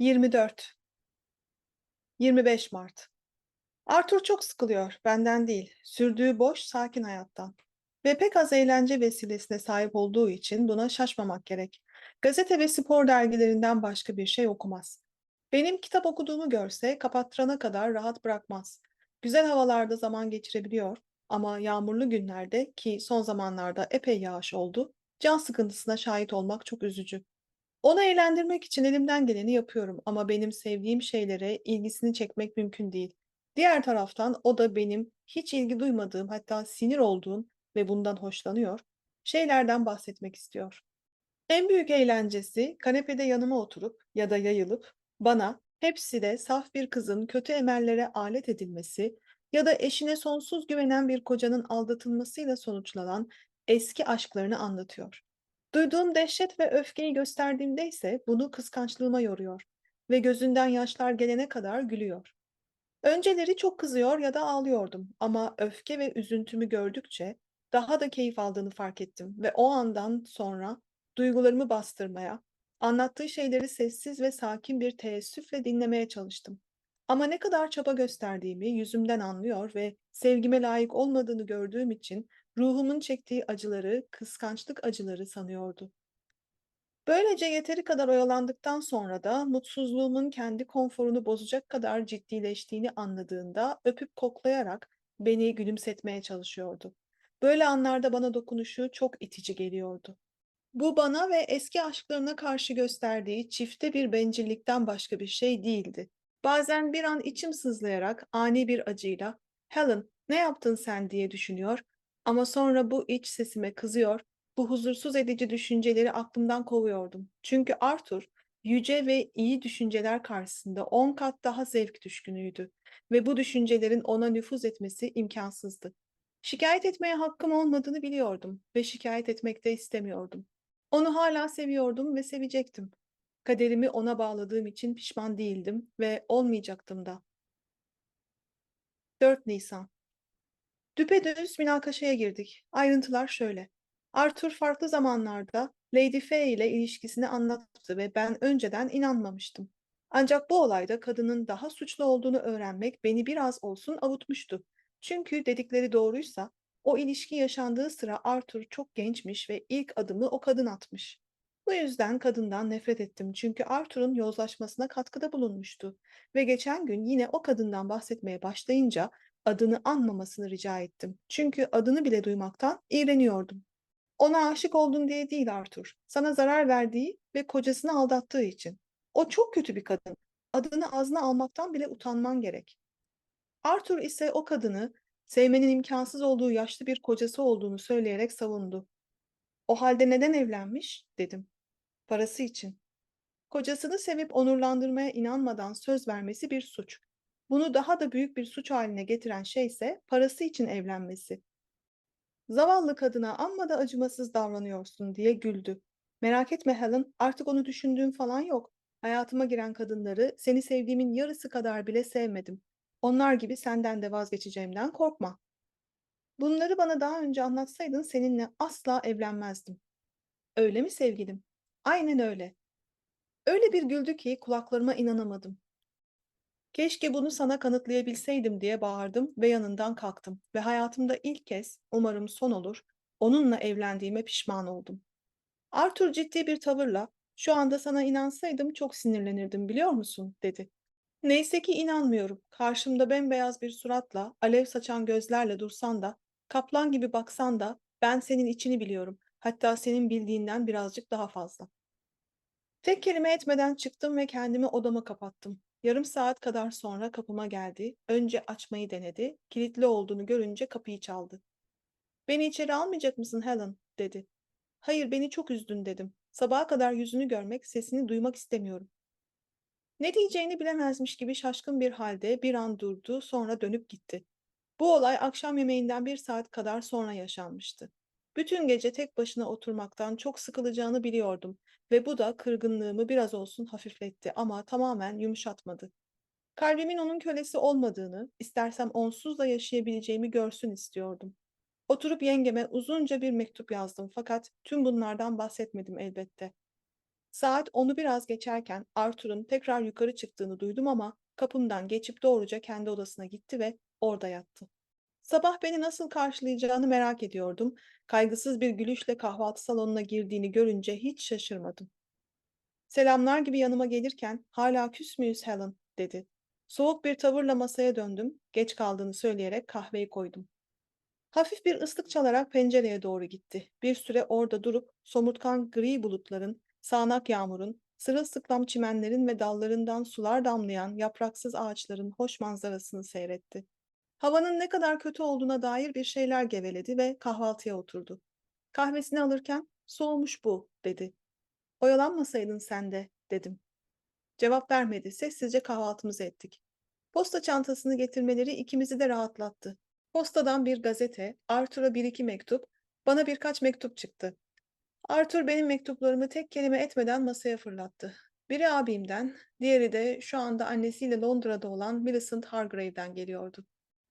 24 25 Mart Arthur çok sıkılıyor, benden değil, sürdüğü boş, sakin hayattan. Ve pek az eğlence vesilesine sahip olduğu için buna şaşmamak gerek. Gazete ve spor dergilerinden başka bir şey okumaz. Benim kitap okuduğumu görse kapattırana kadar rahat bırakmaz. Güzel havalarda zaman geçirebiliyor ama yağmurlu günlerde ki son zamanlarda epey yağış oldu, can sıkıntısına şahit olmak çok üzücü. Onu eğlendirmek için elimden geleni yapıyorum ama benim sevdiğim şeylere ilgisini çekmek mümkün değil. Diğer taraftan o da benim hiç ilgi duymadığım, hatta sinir olduğum ve bundan hoşlanıyor, şeylerden bahsetmek istiyor. En büyük eğlencesi kanepede yanıma oturup ya da yayılıp bana hepsi de saf bir kızın kötü emellere alet edilmesi ya da eşine sonsuz güvenen bir kocanın aldatılmasıyla sonuçlanan eski aşklarını anlatıyor. Duyduğum dehşet ve öfkeyi gösterdiğimde ise bunu kıskançlığıma yoruyor ve gözünden yaşlar gelene kadar gülüyor. Önceleri çok kızıyor ya da ağlıyordum ama öfke ve üzüntümü gördükçe daha da keyif aldığını fark ettim ve o andan sonra duygularımı bastırmaya, anlattığı şeyleri sessiz ve sakin bir teessüfle dinlemeye çalıştım. Ama ne kadar çaba gösterdiğimi yüzümden anlıyor ve sevgime layık olmadığını gördüğüm için ruhumun çektiği acıları kıskançlık acıları sanıyordu. Böylece yeteri kadar oyalandıktan sonra da mutsuzluğumun kendi konforunu bozacak kadar ciddileştiğini anladığında öpüp koklayarak beni gülümsetmeye çalışıyordu. Böyle anlarda bana dokunuşu çok itici geliyordu. Bu bana ve eski aşklarına karşı gösterdiği çifte bir bencillikten başka bir şey değildi. Bazen bir an içim sızlayarak ani bir acıyla "Helen, ne yaptın sen?" diye düşünüyor ama sonra bu iç sesime kızıyor bu huzursuz edici düşünceleri aklımdan kovuyordum. Çünkü Arthur, yüce ve iyi düşünceler karşısında on kat daha zevk düşkünüydü ve bu düşüncelerin ona nüfuz etmesi imkansızdı. Şikayet etmeye hakkım olmadığını biliyordum ve şikayet etmek de istemiyordum. Onu hala seviyordum ve sevecektim. Kaderimi ona bağladığım için pişman değildim ve olmayacaktım da. 4 Nisan Düpedüz münakaşaya girdik. Ayrıntılar şöyle. Arthur farklı zamanlarda Lady Faye ile ilişkisini anlattı ve ben önceden inanmamıştım. Ancak bu olayda kadının daha suçlu olduğunu öğrenmek beni biraz olsun avutmuştu. Çünkü dedikleri doğruysa o ilişki yaşandığı sıra Arthur çok gençmiş ve ilk adımı o kadın atmış. Bu yüzden kadından nefret ettim çünkü Arthur'un yozlaşmasına katkıda bulunmuştu ve geçen gün yine o kadından bahsetmeye başlayınca adını anmamasını rica ettim. Çünkü adını bile duymaktan iğreniyordum. Ona aşık oldun diye değil Arthur. Sana zarar verdiği ve kocasını aldattığı için. O çok kötü bir kadın. Adını ağzına almaktan bile utanman gerek. Arthur ise o kadını sevmenin imkansız olduğu yaşlı bir kocası olduğunu söyleyerek savundu. O halde neden evlenmiş? dedim. Parası için. Kocasını sevip onurlandırmaya inanmadan söz vermesi bir suç. Bunu daha da büyük bir suç haline getiren şey ise parası için evlenmesi. Zavallı kadına amma da acımasız davranıyorsun diye güldü. Merak etme Helen, artık onu düşündüğüm falan yok. Hayatıma giren kadınları seni sevdiğimin yarısı kadar bile sevmedim. Onlar gibi senden de vazgeçeceğimden korkma. Bunları bana daha önce anlatsaydın seninle asla evlenmezdim. Öyle mi sevgilim? Aynen öyle. Öyle bir güldü ki kulaklarıma inanamadım. Keşke bunu sana kanıtlayabilseydim diye bağırdım ve yanından kalktım ve hayatımda ilk kez, umarım son olur, onunla evlendiğime pişman oldum. Arthur ciddi bir tavırla, şu anda sana inansaydım çok sinirlenirdim biliyor musun, dedi. Neyse ki inanmıyorum. Karşımda bembeyaz bir suratla, alev saçan gözlerle dursan da, kaplan gibi baksan da ben senin içini biliyorum. Hatta senin bildiğinden birazcık daha fazla. Tek kelime etmeden çıktım ve kendimi odama kapattım. Yarım saat kadar sonra kapıma geldi. Önce açmayı denedi. Kilitli olduğunu görünce kapıyı çaldı. Beni içeri almayacak mısın Helen? dedi. Hayır beni çok üzdün dedim. Sabaha kadar yüzünü görmek, sesini duymak istemiyorum. Ne diyeceğini bilemezmiş gibi şaşkın bir halde bir an durdu, sonra dönüp gitti. Bu olay akşam yemeğinden bir saat kadar sonra yaşanmıştı. Bütün gece tek başına oturmaktan çok sıkılacağını biliyordum ve bu da kırgınlığımı biraz olsun hafifletti ama tamamen yumuşatmadı. Kalbimin onun kölesi olmadığını, istersem onsuz da yaşayabileceğimi görsün istiyordum. Oturup yengeme uzunca bir mektup yazdım fakat tüm bunlardan bahsetmedim elbette. Saat onu biraz geçerken Arthur'un tekrar yukarı çıktığını duydum ama kapımdan geçip doğruca kendi odasına gitti ve orada yattı. Sabah beni nasıl karşılayacağını merak ediyordum. Kaygısız bir gülüşle kahvaltı salonuna girdiğini görünce hiç şaşırmadım. Selamlar gibi yanıma gelirken hala küs müyüz Helen dedi. Soğuk bir tavırla masaya döndüm. Geç kaldığını söyleyerek kahveyi koydum. Hafif bir ıslık çalarak pencereye doğru gitti. Bir süre orada durup somurtkan gri bulutların, sağanak yağmurun, sırılsıklam çimenlerin ve dallarından sular damlayan yapraksız ağaçların hoş manzarasını seyretti. Havanın ne kadar kötü olduğuna dair bir şeyler geveledi ve kahvaltıya oturdu. Kahvesini alırken soğumuş bu dedi. Oyalanmasaydın sen de dedim. Cevap vermedi. Sessizce kahvaltımızı ettik. Posta çantasını getirmeleri ikimizi de rahatlattı. Postadan bir gazete, Arthur'a bir iki mektup, bana birkaç mektup çıktı. Arthur benim mektuplarımı tek kelime etmeden masaya fırlattı. Biri abimden, diğeri de şu anda annesiyle Londra'da olan Millicent Hargrave'den geliyordu.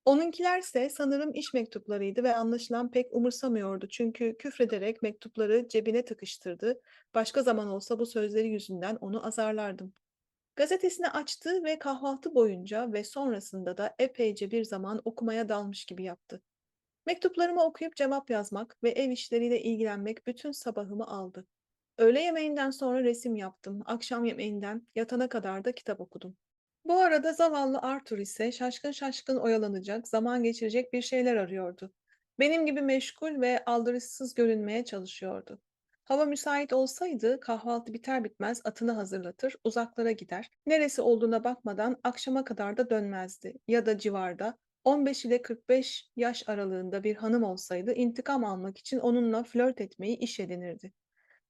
Onunkilerse sanırım iş mektuplarıydı ve anlaşılan pek umursamıyordu çünkü küfrederek mektupları cebine tıkıştırdı. Başka zaman olsa bu sözleri yüzünden onu azarlardım. Gazetesini açtı ve kahvaltı boyunca ve sonrasında da epeyce bir zaman okumaya dalmış gibi yaptı. Mektuplarımı okuyup cevap yazmak ve ev işleriyle ilgilenmek bütün sabahımı aldı. Öğle yemeğinden sonra resim yaptım. Akşam yemeğinden yatana kadar da kitap okudum. Bu arada zavallı Arthur ise şaşkın şaşkın oyalanacak, zaman geçirecek bir şeyler arıyordu. Benim gibi meşgul ve aldırışsız görünmeye çalışıyordu. Hava müsait olsaydı kahvaltı biter bitmez atını hazırlatır, uzaklara gider. Neresi olduğuna bakmadan akşama kadar da dönmezdi. Ya da civarda 15 ile 45 yaş aralığında bir hanım olsaydı intikam almak için onunla flört etmeyi iş edinirdi.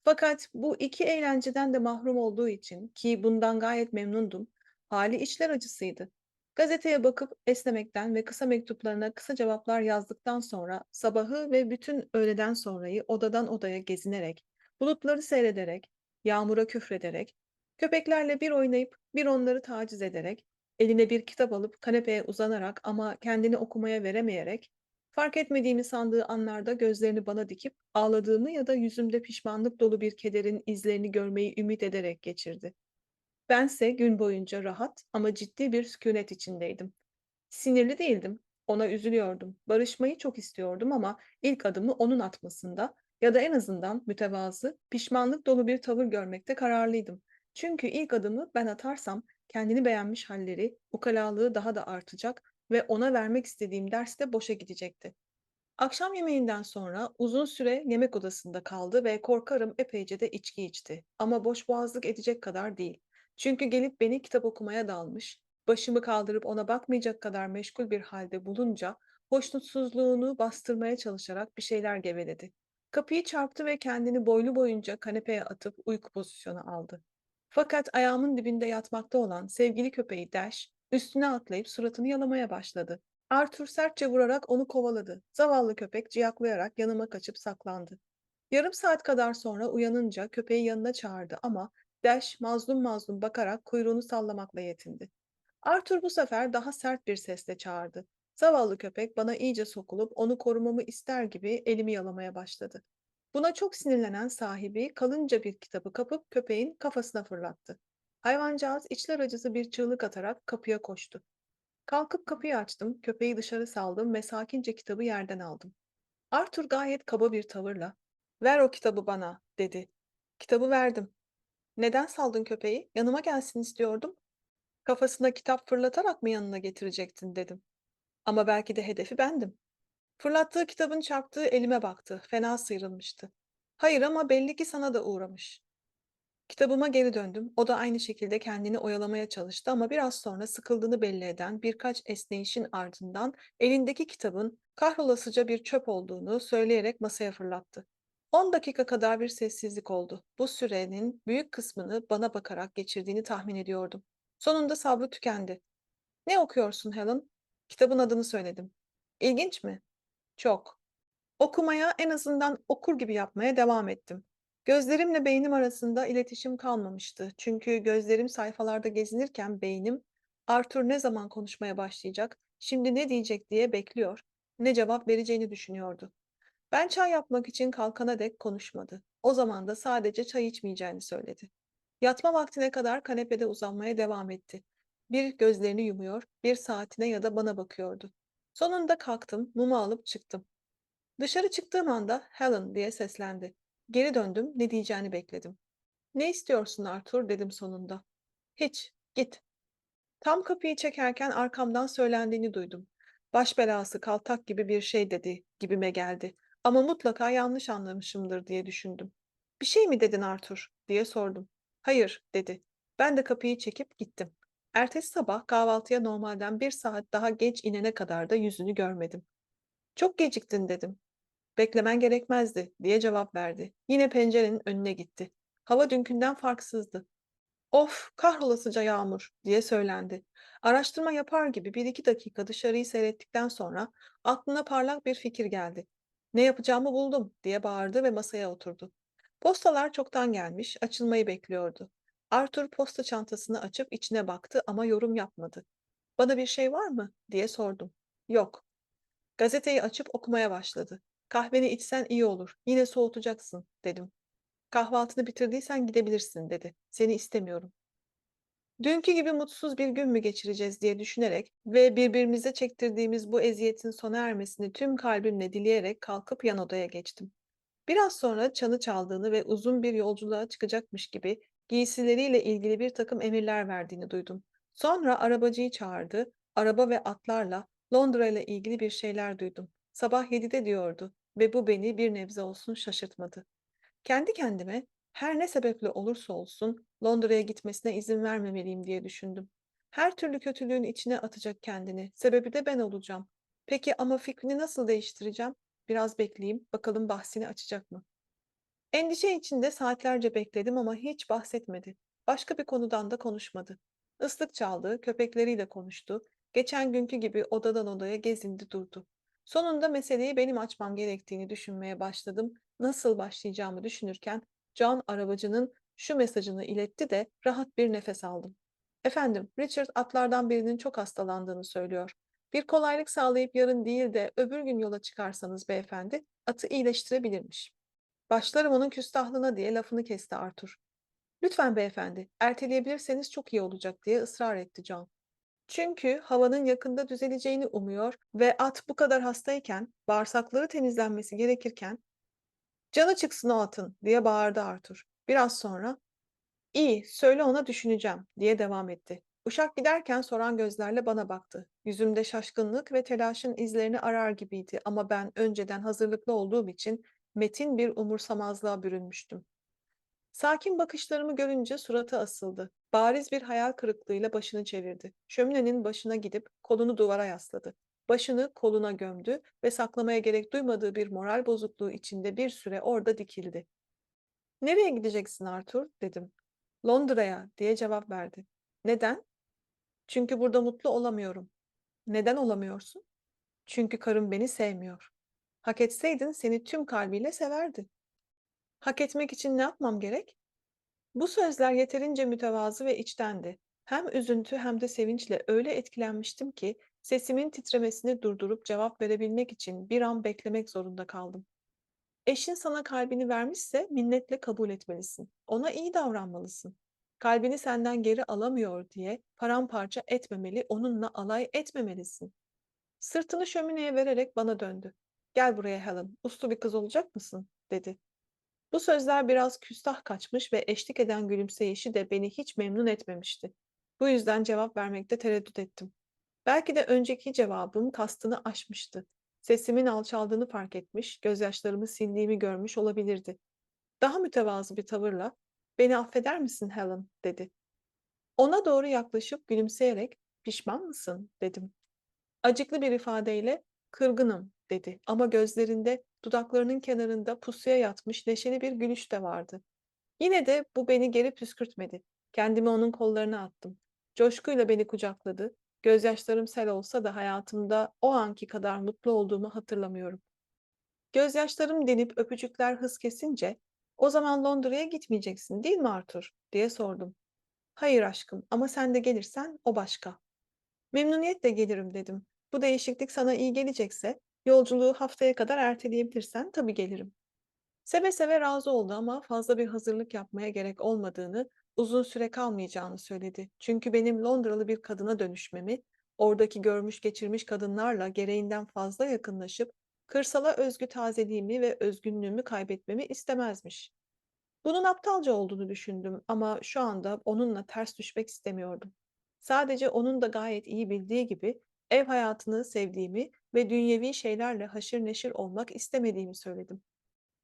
Fakat bu iki eğlenceden de mahrum olduğu için ki bundan gayet memnundum, hali içler acısıydı. Gazeteye bakıp esnemekten ve kısa mektuplarına kısa cevaplar yazdıktan sonra sabahı ve bütün öğleden sonrayı odadan odaya gezinerek, bulutları seyrederek, yağmura küfrederek, köpeklerle bir oynayıp bir onları taciz ederek, eline bir kitap alıp kanepeye uzanarak ama kendini okumaya veremeyerek, fark etmediğimi sandığı anlarda gözlerini bana dikip ağladığımı ya da yüzümde pişmanlık dolu bir kederin izlerini görmeyi ümit ederek geçirdi. Bense gün boyunca rahat ama ciddi bir sükûnet içindeydim. Sinirli değildim. Ona üzülüyordum. Barışmayı çok istiyordum ama ilk adımı onun atmasında ya da en azından mütevazı, pişmanlık dolu bir tavır görmekte kararlıydım. Çünkü ilk adımı ben atarsam kendini beğenmiş halleri, ukalalığı daha da artacak ve ona vermek istediğim ders de boşa gidecekti. Akşam yemeğinden sonra uzun süre yemek odasında kaldı ve korkarım epeyce de içki içti. Ama boşboğazlık edecek kadar değil. Çünkü gelip beni kitap okumaya dalmış, başımı kaldırıp ona bakmayacak kadar meşgul bir halde bulunca hoşnutsuzluğunu bastırmaya çalışarak bir şeyler geveledi. Kapıyı çarptı ve kendini boylu boyunca kanepeye atıp uyku pozisyonu aldı. Fakat ayağımın dibinde yatmakta olan sevgili köpeği Dash üstüne atlayıp suratını yalamaya başladı. Arthur sertçe vurarak onu kovaladı. Zavallı köpek ciyaklayarak yanıma kaçıp saklandı. Yarım saat kadar sonra uyanınca köpeği yanına çağırdı ama Dash mazlum mazlum bakarak kuyruğunu sallamakla yetindi. Arthur bu sefer daha sert bir sesle çağırdı. Zavallı köpek bana iyice sokulup onu korumamı ister gibi elimi yalamaya başladı. Buna çok sinirlenen sahibi kalınca bir kitabı kapıp köpeğin kafasına fırlattı. Hayvancağız içler acısı bir çığlık atarak kapıya koştu. Kalkıp kapıyı açtım, köpeği dışarı saldım ve sakince kitabı yerden aldım. Arthur gayet kaba bir tavırla, "Ver o kitabı bana." dedi. Kitabı verdim. "Neden saldın köpeği? Yanıma gelsin istiyordum." "Kafasına kitap fırlatarak mı yanına getirecektin?" dedim. "Ama belki de hedefi bendim." Fırlattığı kitabın çarptığı elime baktı. Fena sıyrılmıştı. "Hayır ama belli ki sana da uğramış." Kitabıma geri döndüm. O da aynı şekilde kendini oyalamaya çalıştı ama biraz sonra sıkıldığını belli eden birkaç esneyişin ardından elindeki kitabın kahrolasıca bir çöp olduğunu söyleyerek masaya fırlattı. 10 dakika kadar bir sessizlik oldu. Bu sürenin büyük kısmını bana bakarak geçirdiğini tahmin ediyordum. Sonunda sabrı tükendi. "Ne okuyorsun Helen?" Kitabın adını söyledim. "İlginç mi?" "Çok." Okumaya, en azından okur gibi yapmaya devam ettim. Gözlerimle beynim arasında iletişim kalmamıştı. Çünkü gözlerim sayfalarda gezinirken beynim, Arthur ne zaman konuşmaya başlayacak, şimdi ne diyecek diye bekliyor, ne cevap vereceğini düşünüyordu. Ben çay yapmak için kalkana dek konuşmadı. O zaman da sadece çay içmeyeceğini söyledi. Yatma vaktine kadar kanepede uzanmaya devam etti. Bir gözlerini yumuyor, bir saatine ya da bana bakıyordu. Sonunda kalktım, mumu alıp çıktım. Dışarı çıktığım anda Helen diye seslendi. Geri döndüm, ne diyeceğini bekledim. Ne istiyorsun Arthur dedim sonunda. Hiç, git. Tam kapıyı çekerken arkamdan söylendiğini duydum. Baş belası kaltak gibi bir şey dedi gibime geldi. Ama mutlaka yanlış anlamışımdır diye düşündüm. Bir şey mi dedin Arthur diye sordum. Hayır dedi. Ben de kapıyı çekip gittim. Ertesi sabah kahvaltıya normalden bir saat daha geç inene kadar da yüzünü görmedim. Çok geciktin dedim. Beklemen gerekmezdi diye cevap verdi. Yine pencerenin önüne gitti. Hava dünkünden farksızdı. Of, kahrolasıca yağmur diye söylendi. Araştırma yapar gibi bir iki dakika dışarıyı seyrettikten sonra aklına parlak bir fikir geldi. Ne yapacağımı buldum diye bağırdı ve masaya oturdu. Postalar çoktan gelmiş, açılmayı bekliyordu. Arthur posta çantasını açıp içine baktı ama yorum yapmadı. Bana bir şey var mı diye sordum. Yok. Gazeteyi açıp okumaya başladı. Kahveni içsen iyi olur. Yine soğutacaksın dedim. Kahvaltını bitirdiysen gidebilirsin dedi. Seni istemiyorum. Dünkü gibi mutsuz bir gün mü geçireceğiz diye düşünerek ve birbirimize çektirdiğimiz bu eziyetin sona ermesini tüm kalbimle dileyerek kalkıp yan odaya geçtim. Biraz sonra çanı çaldığını ve uzun bir yolculuğa çıkacakmış gibi giysileriyle ilgili bir takım emirler verdiğini duydum. Sonra arabacıyı çağırdı. Araba ve atlarla Londra ile ilgili bir şeyler duydum. Sabah 7'de diyordu ve bu beni bir nebze olsun şaşırtmadı. Kendi kendime her ne sebeple olursa olsun Londra'ya gitmesine izin vermemeliyim diye düşündüm. Her türlü kötülüğün içine atacak kendini. Sebebi de ben olacağım. Peki ama fikrini nasıl değiştireceğim? Biraz bekleyeyim, bakalım bahsini açacak mı? Endişe içinde saatlerce bekledim ama hiç bahsetmedi. Başka bir konudan da konuşmadı. Islık çaldı, köpekleriyle konuştu. Geçen günkü gibi odadan odaya gezindi durdu. Sonunda meseleyi benim açmam gerektiğini düşünmeye başladım. Nasıl başlayacağımı düşünürken John arabacının şu mesajını iletti de rahat bir nefes aldım. Efendim, Richard atlardan birinin çok hastalandığını söylüyor. Bir kolaylık sağlayıp yarın değil de öbür gün yola çıkarsanız beyefendi, atı iyileştirebilirmiş. Başlarım onun küstahlığına diye lafını kesti Arthur. Lütfen beyefendi, erteleyebilirseniz çok iyi olacak diye ısrar etti John. Çünkü havanın yakında düzeleceğini umuyor ve at bu kadar hastayken, bağırsakları temizlenmesi gerekirken, canı çıksın o atın diye bağırdı Arthur. Biraz sonra, iyi, söyle ona düşüneceğim diye devam etti. Uşak giderken soran gözlerle bana baktı. Yüzümde şaşkınlık ve telaşın izlerini arar gibiydi ama ben önceden hazırlıklı olduğum için metin bir umursamazlığa bürünmüştüm. Sakin bakışlarımı görünce suratı asıldı. Bariz bir hayal kırıklığıyla başını çevirdi. Şöminenin başına gidip kolunu duvara yasladı. Başını koluna gömdü ve saklamaya gerek duymadığı bir moral bozukluğu içinde bir süre orada dikildi. Nereye gideceksin Arthur? dedim. Londra'ya diye cevap verdi. Neden? Çünkü burada mutlu olamıyorum. Neden olamıyorsun? Çünkü karım beni sevmiyor. Hak etseydin seni tüm kalbiyle severdi. Hak etmek için ne yapmam gerek? Bu sözler yeterince mütevazı ve içtendi. Hem üzüntü hem de sevinçle öyle etkilenmiştim ki sesimin titremesini durdurup cevap verebilmek için bir an beklemek zorunda kaldım. Eşin sana kalbini vermişse minnetle kabul etmelisin. Ona iyi davranmalısın. Kalbini senden geri alamıyor diye paramparça etmemeli, onunla alay etmemelisin. Sırtını şömineye vererek bana döndü. Gel buraya Helen, uslu bir kız olacak mısın? dedi. Bu sözler biraz küstah kaçmış ve eşlik eden gülümseyişi de beni hiç memnun etmemişti. Bu yüzden cevap vermekte tereddüt ettim. Belki de önceki cevabım kastını aşmıştı. Sesimin alçaldığını fark etmiş, gözyaşlarımı sildiğimi görmüş olabilirdi. Daha mütevazı bir tavırla, "Beni affeder misin Helen?" dedi. Ona doğru yaklaşıp gülümseyerek, "Pişman mısın?" dedim. Acıklı bir ifadeyle, "Kırgınım." dedi ama gözlerinde, dudaklarının kenarında pusuya yatmış neşeli bir gülüş de vardı. Yine de bu beni geri püskürtmedi. Kendimi onun kollarına attım. Coşkuyla beni kucakladı. Gözyaşlarım sel olsa da hayatımda o anki kadar mutlu olduğumu hatırlamıyorum. Gözyaşlarım dinip öpücükler hız kesince, "O zaman Londra'ya gitmeyeceksin, değil mi Arthur?" diye sordum. "Hayır aşkım ama sen de gelirsen o başka." "Memnuniyetle gelirim." dedim. "Bu değişiklik sana iyi gelecekse, yolculuğu haftaya kadar erteleyebilirsen tabii gelirim." Seve seve razı oldu ama fazla bir hazırlık yapmaya gerek olmadığını, uzun süre kalmayacağını söyledi. Çünkü benim Londralı bir kadına dönüşmemi, oradaki görmüş geçirmiş kadınlarla gereğinden fazla yakınlaşıp kırsala özgü tazeliğimi ve özgünlüğümü kaybetmemi istemezmiş. Bunun aptalca olduğunu düşündüm ama şu anda onunla ters düşmek istemiyordum. Sadece onun da gayet iyi bildiği gibi ev hayatını sevdiğimi ve dünyevi şeylerle haşır neşir olmak istemediğimi söyledim.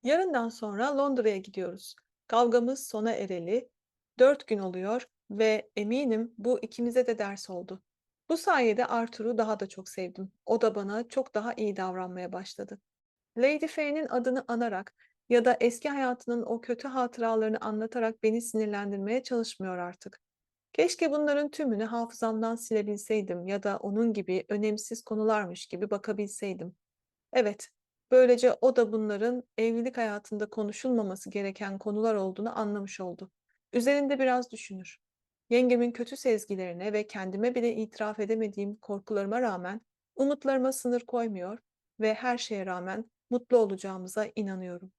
Yarından sonra Londra'ya gidiyoruz. Kavgamız sona ereli dört gün oluyor ve eminim bu ikimize de ders oldu. Bu sayede Arthur'u daha da çok sevdim. O da bana çok daha iyi davranmaya başladı. Lady Fane'in adını anarak ya da eski hayatının o kötü hatıralarını anlatarak beni sinirlendirmeye çalışmıyor artık. Keşke bunların tümünü hafızamdan silebilseydim ya da onun gibi önemsiz konularmış gibi bakabilseydim. Evet, böylece o da bunların evlilik hayatında konuşulmaması gereken konular olduğunu anlamış oldu. Üzerinde biraz düşünür. Yengemin kötü sezgilerine ve kendime bile itiraf edemediğim korkularıma rağmen umutlarıma sınır koymuyor ve her şeye rağmen mutlu olacağımıza inanıyorum.